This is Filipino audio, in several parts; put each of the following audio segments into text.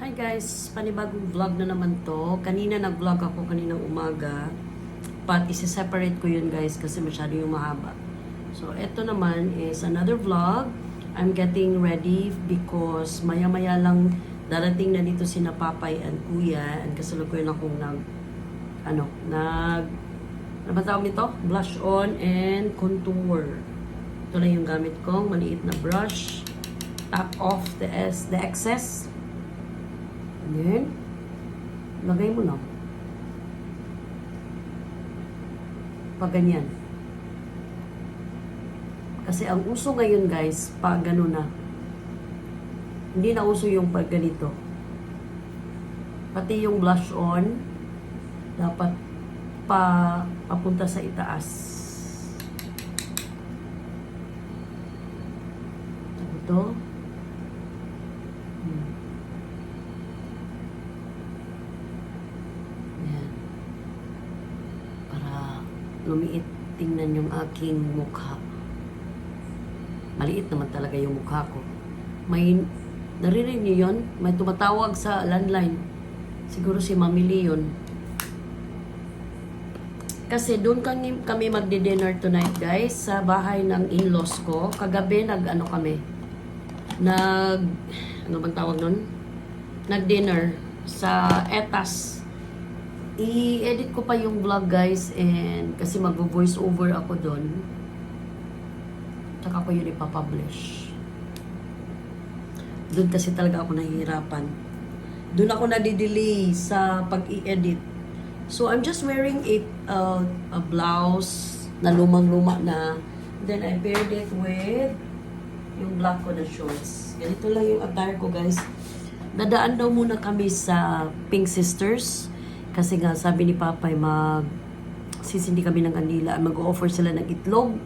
Hi guys, panibagong vlog na naman to. Kanina nag-vlog ako kaninang umaga. But isi-separate ko yun guys kasi masyado yung mahaba. So eto naman is another vlog. I'm getting ready because maya-maya lang darating na dito sina Papay and Kuya and kasalukuyan akong nag ano, nag ano ba tawag nito? Blush on and contour. Ito lang yung gamit kong maliit na brush. Tap off the, S, the excess. And then, lagay mo na. Pag ganyan. Kasi ang uso ngayon guys, pag gano'n na. Hindi na uso yung pag ganito. Pati yung blush on, dapat pa papunta sa itaas. Ito. Hmm. Yan. Para lumiit tingnan yung aking mukha. Maliit naman talaga yung mukha ko. May, narinig niyo yun? May tumatawag sa landline. Siguro si Mami Leon. Kasi doon kami, kami magdi-dinner tonight guys sa bahay ng in-laws ko. Kagabi nag ano kami. Nag ano bang tawag nun? Nag-dinner sa Etas. I-edit ko pa yung vlog guys and kasi mag-voice over ako doon. Tsaka ko yun ipapublish. Doon kasi talaga ako nahihirapan. Doon ako nadidelay sa pag-i-edit. So I'm just wearing a uh, a blouse na lumang-luma na. Then I paired it with yung black ko na shorts. Ganito lang yung attire ko, guys. Dadaan daw muna kami sa Pink Sisters. Kasi nga, sabi ni Papay, mag sisindi kami ng kanila. Mag-offer sila ng itlog.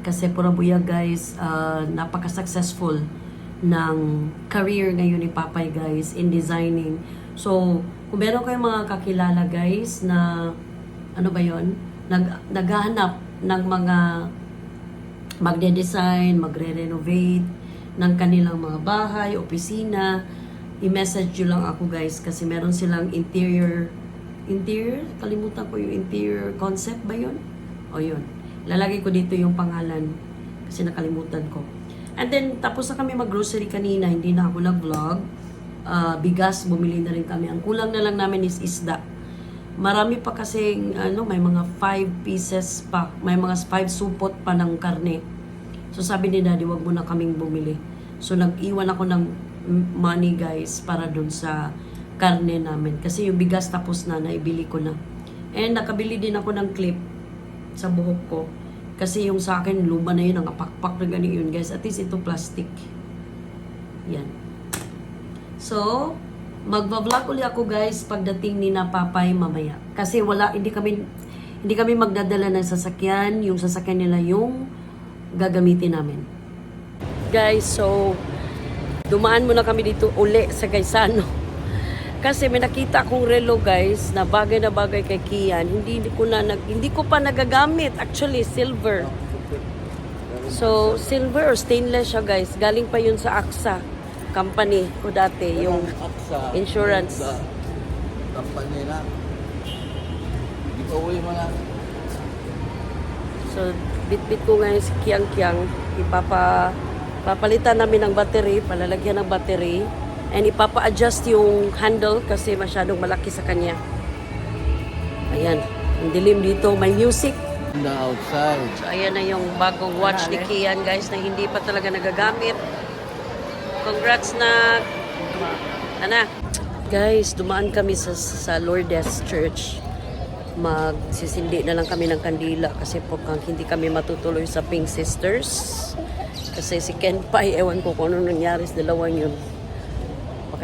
Kasi Purabuya, guys, uh, napaka-successful ng career ngayon ni Papay, guys, in designing. So, kung meron kayong mga kakilala, guys, na ano ba yon nag, naghahanap ng mga magde-design, magre-renovate ng kanilang mga bahay, opisina, i-message nyo lang ako guys kasi meron silang interior interior, kalimutan ko yung interior concept ba yun? O yun. Lalagay ko dito yung pangalan kasi nakalimutan ko. And then, tapos na kami mag-grocery kanina, hindi na ako nag-vlog. Ah, bigas, bumili na rin kami. Ang kulang na lang namin is isda. Marami pa kasi, ano, may mga 5 pieces pa. May mga 5 supot pa ng karne. So sabi ni daddy, wag mo na kaming bumili. So nag-iwan ako ng money guys para dun sa karne namin. Kasi yung bigas tapos na, naibili ko na. And nakabili din ako ng clip sa buhok ko. Kasi yung sa akin, luma na yun, ang apakpak na ganun yun guys. At least ito plastic. Yan. So, magba-vlog uli ako guys pagdating ni na Papay mamaya. Kasi wala, hindi kami, hindi kami magdadala ng sasakyan. Yung sasakyan nila yung gagamitin namin. Guys, so, dumaan muna kami dito uli sa Gaisano. Kasi may nakita akong relo guys na bagay na bagay kay Kian. Hindi, ko na nag, hindi ko pa nagagamit. Actually, silver. So, silver or stainless siya guys. Galing pa yun sa AXA company ko dati. Yung insurance. Company na. Giveaway mo na. So, bit-bit ko ngayon si Kiang Kiang. Ipapa, papalitan namin ng battery, palalagyan ng battery. And ipapa-adjust yung handle kasi masyadong malaki sa kanya. Ayan. Ang dilim dito. May music. The outside. So, ayan na yung bagong watch ni Kian, guys, na hindi pa talaga nagagamit. Congrats na... Ana. Guys, dumaan kami sa, sa Lourdes Church. Magsisindi na lang kami ng kandila kasi po kang hindi kami matutuloy sa Pink Sisters. Kasi si Ken Pai, ewan ko kung ano nangyari sa dalawang yun.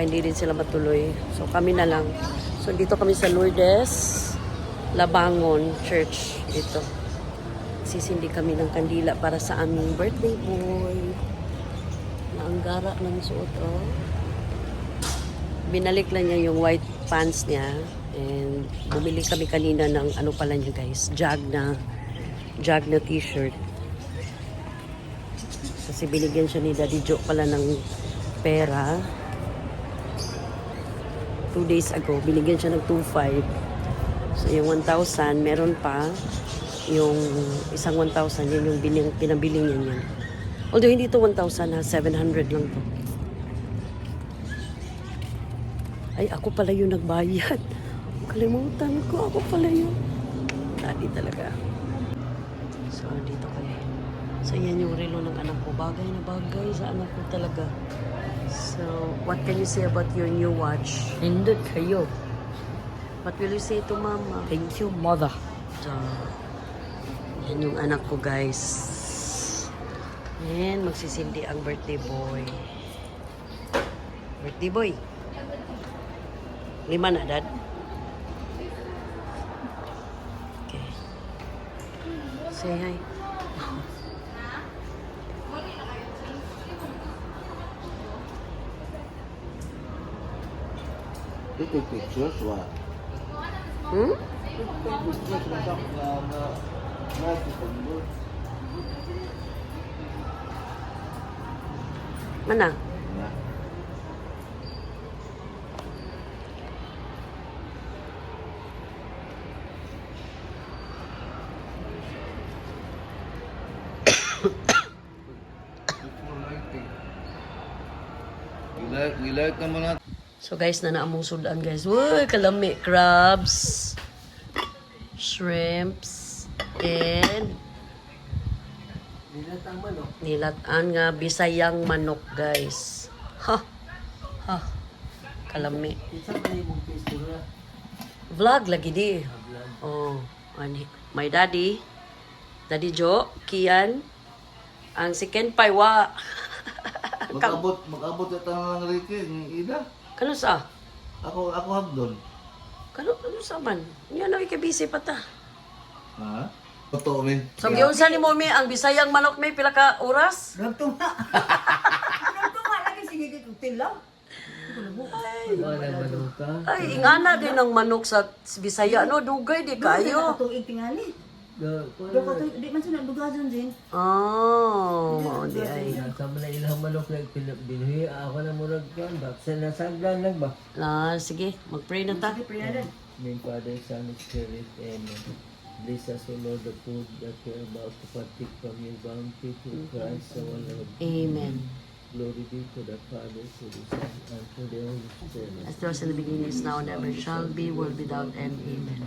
Baka hindi din sila matuloy. So kami na lang. So dito kami sa Lourdes, Labangon Church. Dito sisindi kami ng kandila para sa aming birthday boy. Na ang gara ng suot, oh. Binalik lang niya yung white pants niya. And bumili kami kanina ng ano pala niya guys, jag na jag na t-shirt. Kasi binigyan siya ni Daddy Joe pala ng pera. Two days ago. Binigyan siya ng 2.5. So, yung 1,000, meron pa. Yung isang 1,000, yun yung bining, pinabili niya niyan. Although, hindi to 1,000 ha. 700 lang to. Ay, ako pala yung nagbayad. Kalimutan ko, ako pala yun. Daddy talaga. So, dito kami. So, yan yung relo ng anak ko. Bagay na bagay sa anak ko talaga. So, what can you say about your new watch? Nindot kayo. What will you say to mama? Thank you, mother. So, yan yung anak ko, guys. And magsisindi ang birthday boy. Birthday boy. Lima na, dad? Okay. Say hi. You take pictures, what? Hmm? Take pictures sa na na na sa Mana? Na. We like, we like naman natin. So guys, na naamong sudan guys. Uy, kalami. Crabs. Shrimps. And Nilat ang manok. nilatan nga bisayang manok guys. Ha. Ha. Kalami. Vlog lagi di. Oh. My daddy. Daddy Joe, Kian. Ang second pay wa. Mag-abot, mag-abot ito lang Ricky, ng ida. Kano sa? Ako, ako hagdon. Kano kano sa man? Nya na ikabisi pa ta. Ha? Totoo, min. So giunsa ni mo mi ang bisayang manok may pila ka oras? Nagtunga. Nagtunga lagi sige dito tilaw. Ka. Ay, ingana din ang manok sa Bisaya, no? Dugay di kayo. Tuig tingali. Di man sila dugasan din. Oh, di ay. Nasa mo na ilang manok na binuhi. Ako na murag kan. Baksa na sagdan lang ba? Ah, sige, mag-pray na ta. Sige priyadan. May Father, Son, and Spirit. Amen. Bless us, O Lord, the food that we are about to partake from your bounty through Christ our Lord. Amen. Glory be to the Father, to the Son, and to the Holy Spirit. As there was in the beginning, is now, and ever shall be, world without end. Amen.